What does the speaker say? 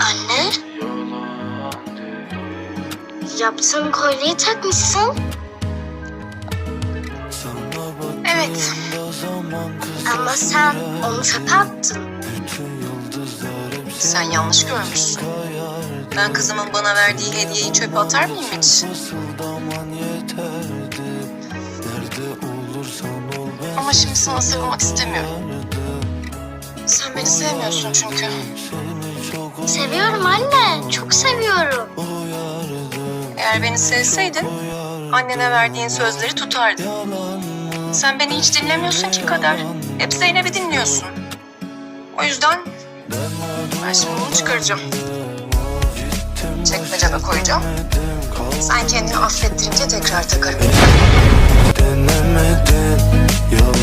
Anne? Yaptığın kolyeyi takmışsın. Evet. Ama sen onu çöpe attın. Sen yanlış görmüşsün. Ben kızımın bana verdiği hediyeyi çöpe atar mıyım hiç? Ama şimdi sana sarılmak istemiyorum. Sen beni sevmiyorsun çünkü. Seviyorum anne. Çok seviyorum. Eğer beni sevseydin annene verdiğin sözleri tutardın. Sen beni hiç dinlemiyorsun ki Kader. Hep Zeynep'i dinliyorsun. O yüzden ben şimdi bunu çıkaracağım. Çekmeceme koyacağım. Sen kendini affettirince tekrar takarım.